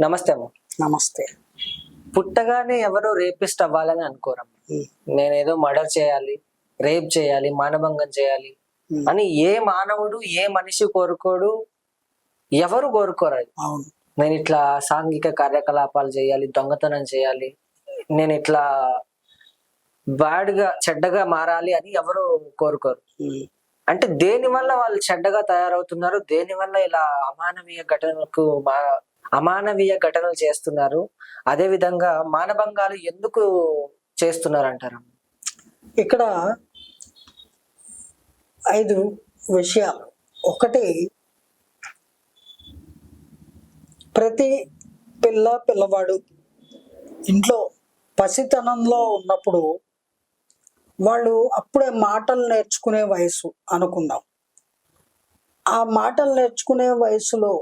నమస్తే అమ్మ. నమస్తే. పుట్టగానే ఎవరు రేపిస్ట్ అవ్వాలని అనుకోరమ్మ. నేనేదో మర్డర్ చేయాలి రేప్ చేయాలి మానభంగం చేయాలి అని ఏ మానవుడు ఏ మనిషి కోరుకోడు ఎవరు కోరుకోరు అవును. నేను ఇట్లా సాంఘిక కార్యకలాపాలు చేయాలి దొంగతనం చేయాలి నేను ఇట్లా బ్యాడ్గా చెడ్డగా మారాలి అని ఎవరు కోరుకోరు. అంటే దేని వల్ల వాళ్ళు చెడ్డగా తయారవుతున్నారు? దేని వల్ల ఇలా అమానవీయ ఘటనలకు మా అమానవీయ ఘటనలు చేస్తున్నారు. అదే విధంగా మానభంగాలు ఎందుకు చేస్తున్నారు అంటారు ఇక్కడ ఐదు విషయాలు. ఒకటి ప్రతి పిల్ల పిల్లవాడు ఇంట్లో పసితనంలో ఉన్నప్పుడు వాళ్ళు అప్పుడే మాటలు నేర్చుకునే వయసు అనుకుందాం. ఆ మాటలు నేర్చుకునే వయసులో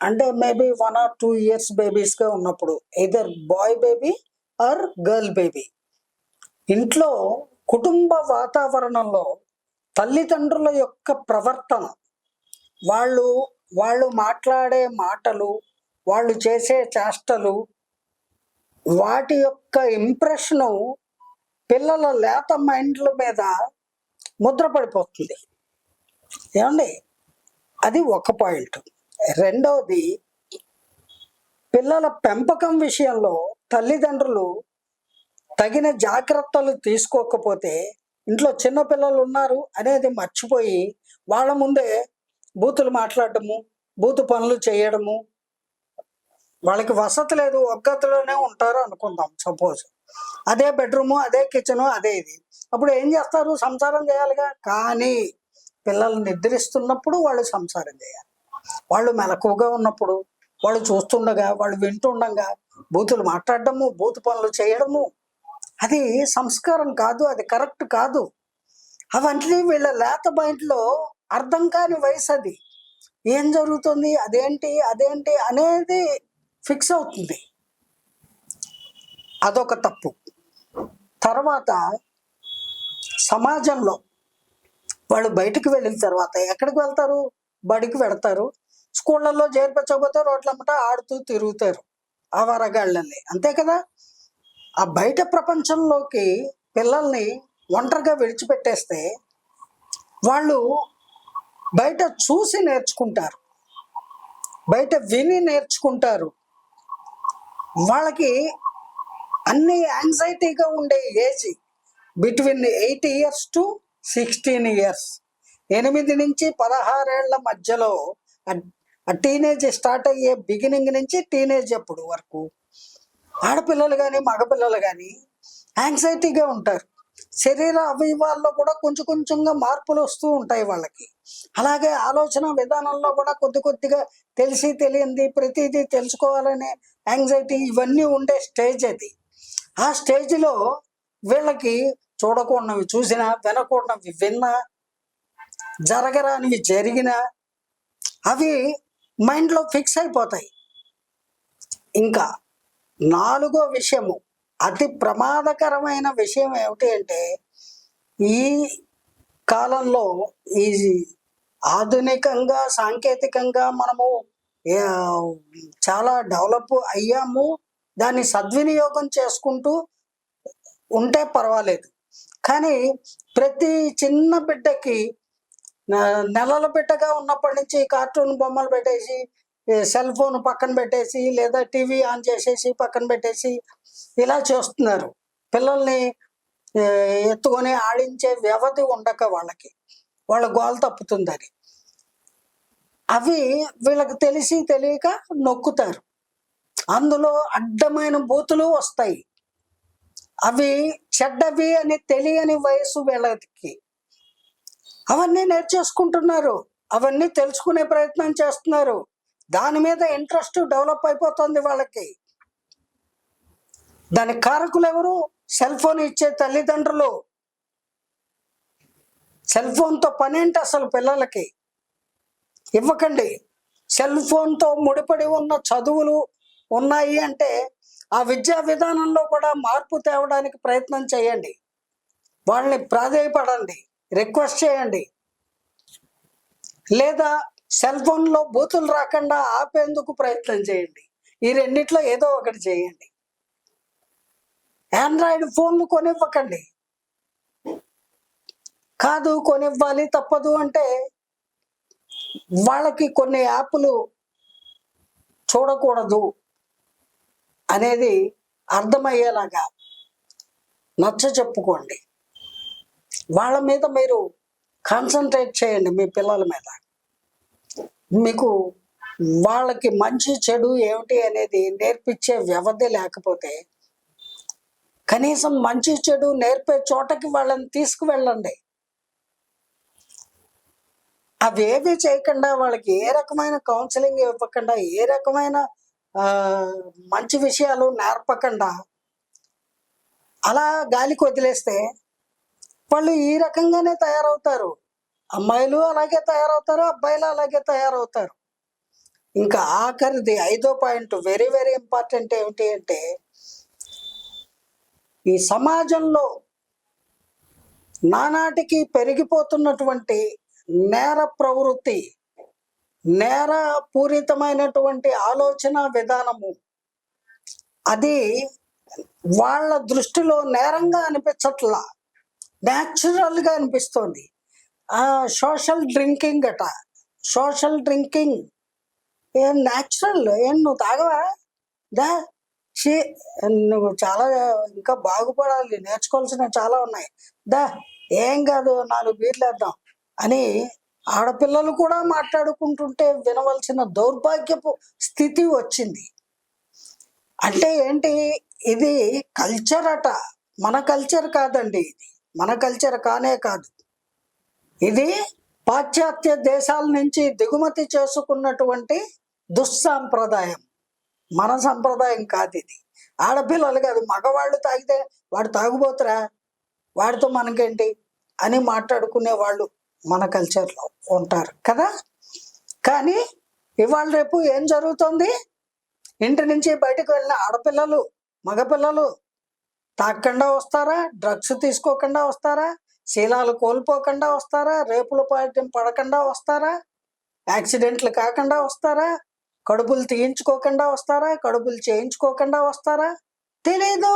అంటే maybe one or two years బేబీస్గా ఉన్నప్పుడు either boy baby or girl baby ఇంట్లో కుటుంబ వాతావరణంలో తల్లిదండ్రుల యొక్క ప్రవర్తన వాళ్ళు వాళ్ళు మాట్లాడే మాటలు వాళ్ళు చేసే చేష్టలు వాటి యొక్క ఇంప్రెషను పిల్లల లేత మైండ్ల మీద ముద్రపడిపోతుంది. ఏమండి? అది ఒక పాయింట్ రెండవది పిల్లల పెంపకం విషయంలో తల్లిదండ్రులు తగిన జాగ్రత్తలు తీసుకోకపోతే ఇంట్లో చిన్న పిల్లలు ఉన్నారు అనేది మర్చిపోయి వాళ్ళ ముందే బూతులు మాట్లాడటము బూతు పనులు చేయడము. వాళ్ళకి వసతి లేదు ఒక్కతిలోనే ఉంటారు అనుకుందాం సపోజ్. అదే బెడ్రూము అదే కిచెను అదే ఇది. అప్పుడు ఏం చేస్తారు? సంసారం చేయాలిగా? కానీ పిల్లలు నిద్రిస్తున్నప్పుడు వాళ్ళు సంసారం చేయాలి. వాళ్ళు మెలకువగా ఉన్నప్పుడు వాళ్ళు చూస్తుండగా వాళ్ళు వింటుండగా బూతులు మాట్లాడడము బూతు పనులు చేయడము అది సంస్కారం కాదు అది కరెక్ట్ కాదు. అవన్నీ వీళ్ళ లేత మైండ్లో అర్థం కాని వయసు అది. ఏం జరుగుతుంది అదేంటి అదేంటి అనేది ఫిక్స్ అవుతుంది. అదొక తప్పు. తర్వాత సమాజంలో వాళ్ళు బయటికి వెళ్ళిన తర్వాత ఎక్కడికి వెళ్తారు? బడికి వెళ్తారు. స్కూళ్ళల్లో చేర్పించకపోతే రోడ్లమ్మట ఆడుతూ తిరుగుతారు ఆ వరగాళ్ళని. అంతే కదా? ఆ బయట ప్రపంచంలోకి పిల్లల్ని ఒంటరిగా విడిచిపెట్టేస్తే వాళ్ళు బయట చూసి నేర్చుకుంటారు. బయట విని నేర్చుకుంటారు. వాళ్ళకి అన్ని యాంగ్జైటీగా ఉండే age between eight years to sixteen years. ఎనిమిది నుంచి పదహారేళ్ళ మధ్యలో టీనేజ్ స్టార్ట్ అయ్యే బిగినింగ్ నుంచి టీనేజ్ అప్పుడు వరకు ఆడపిల్లలు కానీ మగపిల్లలు కానీ యాంగ్జైటీగా ఉంటారు. శరీర అవయవాల్లో కూడా కొంచెం కొంచెంగా మార్పులు వస్తూ ఉంటాయి వాళ్ళకి. అలాగే ఆలోచన విధానంలో కూడా కొద్ది కొద్దిగా తెలిసి తెలియంది ప్రతిదీ తెలుసుకోవాలనే యాంగ్జైటీ ఇవన్నీ ఉండే స్టేజ్ అది. ఆ స్టేజ్లో వీళ్ళకి చూడకూడనివి చూసినా వినకూడనివి విన్నా జరగరానివి జరిగినా అవి మైండ్లో ఫిక్స్ అయిపోతాయి. ఇంకా నాలుగో విషయము అతి ప్రమాదకరమైన విషయం ఏమిటి అంటే ఈ కాలంలో ఈ ఆధునికంగా సాంకేతికంగా మనము చాలా డెవలప్ అయ్యాము. దాన్ని సద్వినియోగం చేసుకుంటూ ఉంటే పర్వాలేదు. కానీ ప్రతి చిన్న బిడ్డకి నెలల బిడ్డగా ఉన్నప్పటి నుంచి కార్టూన్ బొమ్మలు పెట్టేసి సెల్ ఫోన్ పక్కన పెట్టేసి లేదా టీవీ ఆన్ చేసేసి పక్కన పెట్టేసి ఇలా చేస్తున్నారు. పిల్లల్ని ఎత్తుకొని ఆడించే వ్యవధి ఉండక వాళ్ళకి. వాళ్ళ గోల తప్పుతుందని. అవి వీళ్ళకి తెలిసి తెలియక నొక్కుతారు. అందులో అడ్డమైన బూతులు వస్తాయి. అవి చెడ్డవి అని తెలియని వయసు వీళ్ళకి. అవన్నీ నేర్చేసుకుంటున్నారు. అవన్నీ తెలుసుకునే ప్రయత్నం చేస్తున్నారు. దాని మీద ఇంట్రెస్ట్ డెవలప్ అయిపోతుంది వాళ్ళకి. దానికి కారకులు ఎవరు సెల్ ఫోన్ ఇచ్చే తల్లిదండ్రులు. సెల్ ఫోన్తో పనేంటి అసలు పిల్లలకి? ఇవ్వకండి. సెల్ ఫోన్తో ముడిపడి ఉన్న చదువులు ఉన్నాయి అంటే ఆ విద్యా విధానంలో కూడా మార్పు తేవడానికి ప్రయత్నం చేయండి. వాళ్ళని ప్రాధేయపడండి. రిక్వెస్ట్ చేయండి. లేదా సెల్ ఫోన్లో బూతులు రాకుండా ఆపేందుకు ప్రయత్నం చేయండి. ఈ రెండిట్లో ఏదో ఒకటి చేయండి. ఆండ్రాయిడ్ ఫోన్లు కొనివ్వకండి. కాదు కొనివ్వాలి తప్పదు అంటే వాళ్ళకి కొన్ని యాప్లు చూడకూడదు అనేది అర్థమయ్యేలాగా నచ్చ చెప్పుకోండి. వాళ్ళ మీద మీరు కాన్సన్ట్రేట్ చేయండి మీ పిల్లల మీద. మీకు వాళ్ళకి మంచి చెడు ఏమిటి అనేది నేర్పించే వ్యవధి లేకపోతే కనీసం మంచి చెడు నేర్పే చోటకి వాళ్ళని తీసుకువెళ్ళండి. అవి చేయకుండా వాళ్ళకి ఏ రకమైన కౌన్సిలింగ్ ఇవ్వకుండా ఏ రకమైన మంచి విషయాలు నేర్పకుండా అలా గాలికి వదిలేస్తే వాళ్ళు ఈ రకంగానే తయారవుతారు. అమ్మాయిలు అలాగే తయారవుతారు అబ్బాయిలు అలాగే తయారవుతారు. ఇంకా ఆఖరిది ఐదో పాయింట్ వెరీ వెరీ ఇంపార్టెంట్ ఏమిటి అంటే ఈ సమాజంలో నానాటికి పెరిగిపోతున్నటువంటి నేర ప్రవృత్తి నేర పూరితమైనటువంటి ఆలోచన విధానము అది వాళ్ళ దృష్టిలో నేరంగా అనిపించట్లా. న్యాచురల్గా అనిపిస్తోంది. ఆ సోషల్ డ్రింకింగ్ అట. సోషల్ డ్రింకింగ్ ఏం న్యాచురల్ ఏం నువ్వు తాగవా? దా. షీ నువ్వు చాలా ఇంకా బాగుపడాలి. నేర్చుకోవాల్సినవి చాలా ఉన్నాయి. దా. ఏం కాదు నాలుగు బీర్లు వేద్దాం అని ఆడపిల్లలు కూడా మాట్లాడుకుంటుంటే వినవలసిన దౌర్భాగ్యపు స్థితి వచ్చింది. అంటే ఏంటి? ఇది కల్చర్ అట. మన కల్చర్ కాదండి ఇది. మన కల్చర్ కానే కాదు. ఇది పాశ్చాత్య దేశాల నుంచి దిగుమతి చేసుకున్నటువంటి దుస్సాంప్రదాయం. మన సంప్రదాయం కాదు ఇది. ఆడపిల్లలు కాదు మగవాళ్ళు తాగితే వాడు తాగుబోతురా? వాడితో మనకేంటి? అని మాట్లాడుకునే వాళ్ళు మన కల్చర్లో ఉంటారు కదా? కానీ ఇవాళ రేపు ఏం జరుగుతుంది? ఇంటి నుంచి బయటకు వెళ్ళిన ఆడపిల్లలు మగపిల్లలు తాగకుండా వస్తారా? డ్రగ్స్ తీసుకోకుండా వస్తారా? శీలాలు కోల్పోకుండా వస్తారా? రేపుల పాఠ్యం పడకుండా వస్తారా? యాక్సిడెంట్లు కాకుండా వస్తారా? కడుపులు తీయించుకోకుండా వస్తారా? కడుపులు చేయించుకోకుండా వస్తారా? తెలీదు.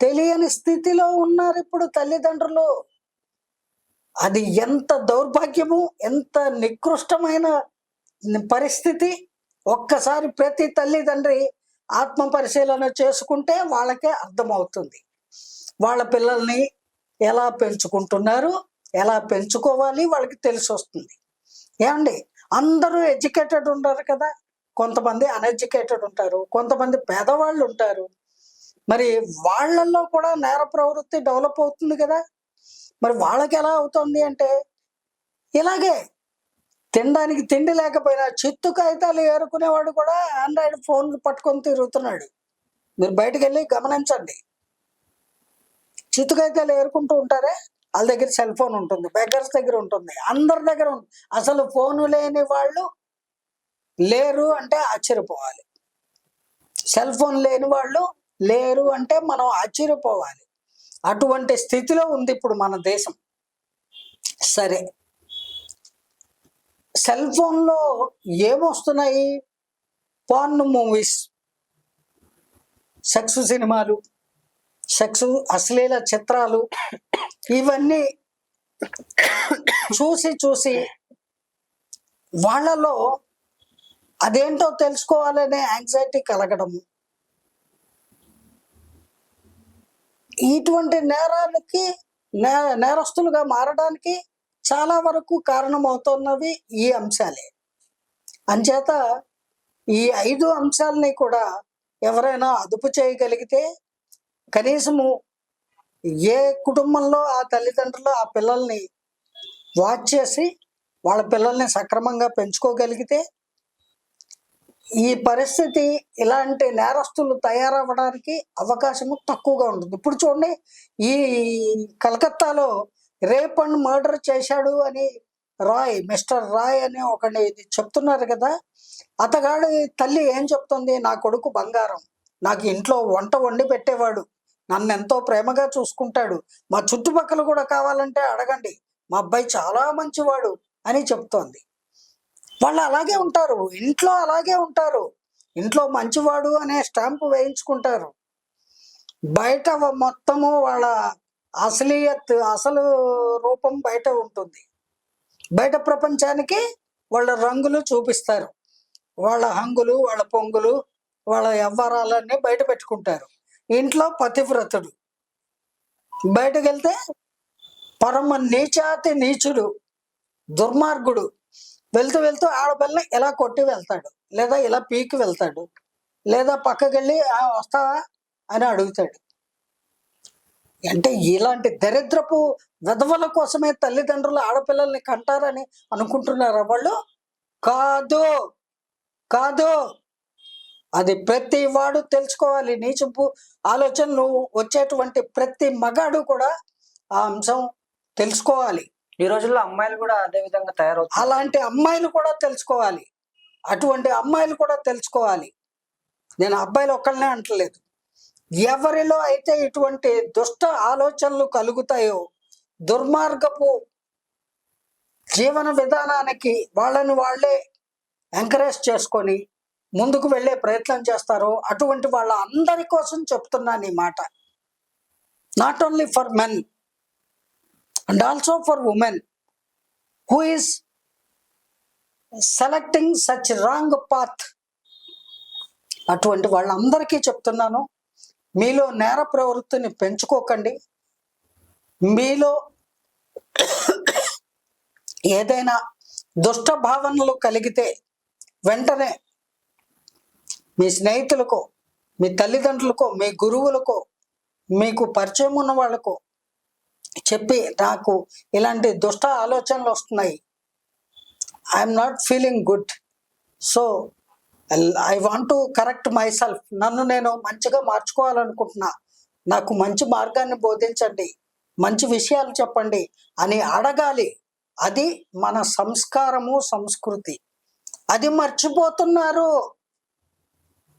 తెలియని స్థితిలో ఉన్నారు ఇప్పుడు తల్లిదండ్రులు. అది ఎంత దౌర్భాగ్యము ఎంత నికృష్టమైన పరిస్థితి. ఒక్కసారి ప్రతి తల్లిదండ్రి ఆత్మ పరిశీలన చేసుకుంటే వాళ్ళకే అర్థమవుతుంది. వాళ్ళ పిల్లల్ని ఎలా పెంచుకుంటున్నారు ఎలా పెంచుకోవాలి వాళ్ళకి తెలిసి వస్తుంది ఏమండి? అందరూ ఎడ్యుకేటెడ్ ఉంటారు కదా. కొంతమంది అన్ఎడ్యుకేటెడ్ ఉంటారు కొంతమంది పేదవాళ్ళు ఉంటారు. మరి వాళ్ళల్లో కూడా నేర ప్రవృత్తి డెవలప్ అవుతుంది కదా. మరి వాళ్ళకి ఎలా అవుతుంది అంటే ఇలాగే తినడానికి తిండి లేకపోయినా చిత్తు కాగితాలు ఏరుకునేవాడు కూడా ఆండ్రాయిడ్ ఫోన్ పట్టుకొని తిరుగుతున్నాడు. మీరు బయటకు వెళ్ళి గమనించండి. చిత్తు కాగితాలు ఏరుకుంటూ ఉంటారే వాళ్ళ దగ్గర సెల్ ఫోన్ ఉంటుంది బెగ్గర్స్ దగ్గర ఉంటుంది అందరి దగ్గర ఉంది అసలు ఫోను లేని వాళ్ళు లేరు అంటే ఆశ్చర్యపోవాలి. సెల్ ఫోన్ లేని వాళ్ళు లేరు అంటే మనం ఆశ్చర్యపోవాలి. అటువంటి స్థితిలో ఉంది ఇప్పుడు మన దేశం. సరే. సెల్ ఫోన్లో ఏమొస్తున్నాయి? పాన్ మూవీస్ సెక్స్ సినిమాలు సెక్స్ అశ్లీల చిత్రాలు ఇవన్నీ చూసి చూసి వాళ్ళలో అదేంటో తెలుసుకోవాలనే యాంగ్జైటీ కలగడం ఇటువంటి నేరాలకి నే నేరస్తులుగా మారడానికి చాలా వరకు కారణమవుతున్నవి ఈ అంశాలే. అంచేత ఈ ఐదు అంశాలని కూడా ఎవరైనా అదుపు చేయగలిగితే కనీసము ఏ కుటుంబంలో ఆ తల్లిదండ్రులు ఆ పిల్లల్ని వాచ్ చేసి వాళ్ళ పిల్లల్ని సక్రమంగా పెంచుకోగలిగితే ఈ పరిస్థితి ఇలాంటి నేరస్తులు తయారవ్వడానికి అవకాశము తక్కువగా ఉంటుంది. ఇప్పుడు చూడండి ఈ కలకత్తాలో రేప్ అండ్ మర్డర్ చేశాడు అని రాయ్ మిస్టర్ రాయ్ అని ఒకటి చెప్తున్నారు కదా అతగాడు తల్లి ఏం చెప్తుంది? నా కొడుకు బంగారం నాకు ఇంట్లో వంట వండి పెట్టేవాడు నన్ను ఎంతో ప్రేమగా చూసుకుంటాడు మా చుట్టుపక్కల కూడా కావాలంటే అడగండి మా అబ్బాయి చాలా మంచివాడు అని చెప్తోంది. వాళ్ళు అలాగే ఉంటారు ఇంట్లో అలాగే ఉంటారు ఇంట్లో మంచివాడు అనే స్టాంపు వేయించుకుంటారు. బయట మొత్తము వాళ్ళ అసలియత్ అసలు రూపం బయట ఉంటుంది. బయట ప్రపంచానికి వాళ్ళ రంగులు చూపిస్తారు. వాళ్ళ హంగులు వాళ్ళ పొంగులు వాళ్ళ వ్యవహారాలన్నీ బయట పెట్టుకుంటారు. ఇంట్లో పతివ్రతుడు. బయటకు వెళ్తే పరమ నీచాతి నీచుడు దుర్మార్గుడు. వెళ్తూ వెళ్తూ ఆడపిల్లని ఇలా కొట్టి వెళ్తాడు. లేదా ఇలా పీకి వెళ్తాడు. లేదా పక్కకెళ్ళి వస్తావా? అని అడుగుతాడు. అంటే ఇలాంటి దరిద్రపు విధవల కోసమే తల్లిదండ్రులు ఆడపిల్లల్ని కంటారని అనుకుంటున్నారా వాళ్ళు? కాదు కాదు. అది ప్రతి వాడు తెలుసుకోవాలి. నీచపు ఆలోచనలు వచ్చేటువంటి ప్రతి మగాడు కూడా ఆ అంశం తెలుసుకోవాలి. ఈ రోజుల్లో అమ్మాయిలు కూడా అదే విధంగా తయారవుతున్నారు. అలాంటి అమ్మాయిలు కూడా తెలుసుకోవాలి. అటువంటి అమ్మాయిలు కూడా తెలుసుకోవాలి. నేను అబ్బాయిలు ఒక్కళ్ళనే అంటలేదు. ఎవరిలో అయితే ఇటువంటి దుష్ట ఆలోచనలు కలుగుతాయో దుర్మార్గపు జీవన విధానానికి వాళ్ళని వాళ్ళే ఎంకరేజ్ చేసుకొని ముందుకు వెళ్ళే ప్రయత్నం చేస్తారో అటువంటి వాళ్ళ అందరి కోసం చెప్తున్నాను ఈ మాట. Not only for men and also for women who is selecting such wrong path అటువంటి వాళ్ళందరికీ చెప్తున్నాను. మీలో నేర ప్రవృత్తిని పెంచుకోకండి. మీలో ఏదైనా దుష్ట భావనలు కలిగితే వెంటనే మీ స్నేహితులకు మీ తల్లిదండ్రులకో మీ గురువులకో మీకు పరిచయం ఉన్న వాళ్ళకు చెప్పి నాకు ఇలాంటి దుష్ట ఆలోచనలు వస్తున్నాయి. I'm not feeling good. So I want to correct my myself నేను మంచిగా మార్చుకోవాలనుకుంటున్నా. నాకు మంచి మార్గాన్ని బోధించండి. మంచి విషయాలు చెప్పండి అని అడగాలి. అది మన సంస్కారము సంస్కృతి. అది మర్చిపోతున్నారు.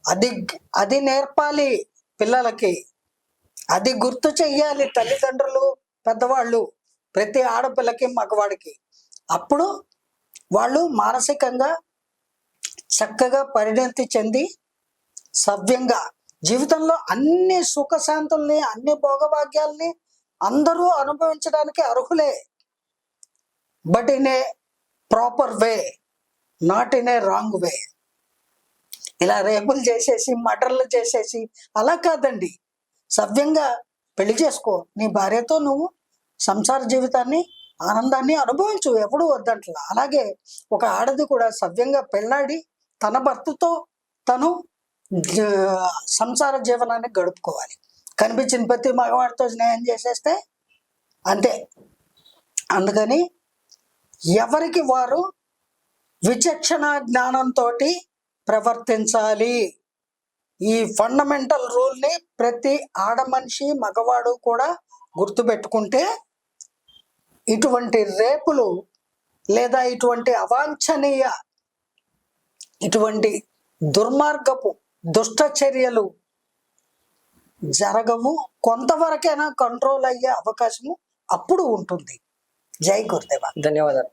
అది అది నేర్పాలి పిల్లలకి. అది గుర్తు చెయ్యాలి తల్లిదండ్రులు పెద్దవాళ్ళు ప్రతి ఆడపిల్లకి మగవాడికి. అప్పుడు వాళ్ళు మానసికంగా చక్కగా పరిణతి చెంది సవ్యంగా జీవితంలో అన్ని సుఖశాంతుల్ని అన్ని భోగభాగ్యాల్ని అందరూ అనుభవించడానికి అర్హులే. But in a proper way not in a wrong way ఇలా రేపులు చేసేసి మటర్లు చేసేసి అలా కాదండి. సవ్యంగా పెళ్ళి చేసుకో. నీ భార్యతో నువ్వు సంసార జీవితాన్ని ఆనందాన్ని అనుభవించు. ఎప్పుడు వద్దంటలా. అలాగే ఒక ఆడది కూడా సవ్యంగా పెళ్ళాడి తన భర్తతో తను సంసార జీవనాన్ని గడుపుకోవాలి. కనిపించిన ప్రతి మగవాడితో స్నేహం చేసేస్తే అంతే. అందుకని ఎవరికి వారు విచక్షణ జ్ఞానంతో ప్రవర్తించాలి. ఈ ఫండమెంటల్ రూల్ని ప్రతి ఆడ మనిషి మగవాడు కూడా గుర్తుపెట్టుకుంటే ఇటువంటి రేపులు లేదా ఇటువంటి అవాంఛనీయ ఇటువంటి దుర్మార్గపు దుష్ట చర్యలు జరగవు. కొంతవరకైనా కంట్రోల్ అయ్యే అవకాశము అప్పుడు ఉంటుంది. జై గురుదేవ. ధన్యవాదాలు.